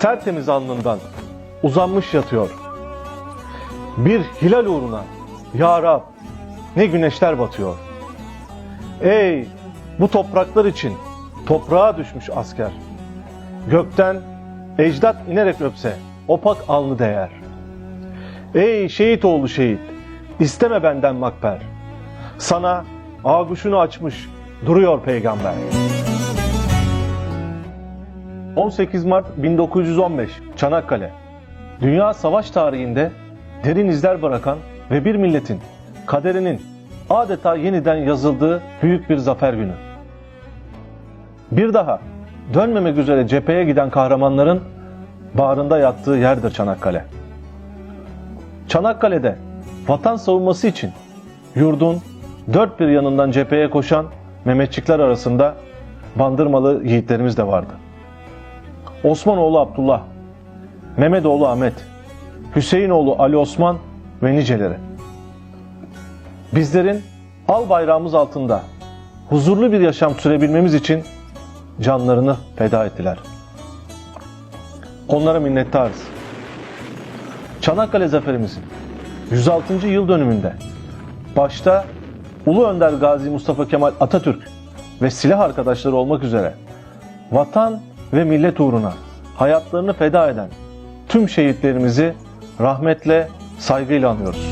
tertemiz alnından uzanmış yatıyor. Bir hilal uğruna Ya Rab ne güneşler batıyor. Ey bu topraklar için toprağa düşmüş asker. Gökten ecdat inerek öpse opak alnı değer. Ey şehit oğlu şehit isteme benden makber. Sana ağuşunu açmış duruyor peygamber. 18 Mart 1915 Çanakkale Dünya savaş tarihinde derin izler bırakan ve bir milletin kaderinin adeta yeniden yazıldığı büyük bir zafer günü. Bir daha dönmemek üzere cepheye giden kahramanların bağrında yattığı yerdir Çanakkale. Çanakkale'de vatan savunması için yurdun dört bir yanından cepheye koşan Mehmetçikler arasında bandırmalı yiğitlerimiz de vardı. Osmanoğlu Abdullah, Mehmetoğlu Ahmet, Hüseyinoğlu Ali Osman ve niceleri. Bizlerin al bayrağımız altında huzurlu bir yaşam sürebilmemiz için canlarını feda ettiler. Onlara minnettarız. Çanakkale zaferimizin 106. yıl dönümünde başta Ulu Önder Gazi Mustafa Kemal Atatürk ve silah arkadaşları olmak üzere vatan ve millet uğruna hayatlarını feda eden tüm şehitlerimizi rahmetle, saygıyla anıyoruz.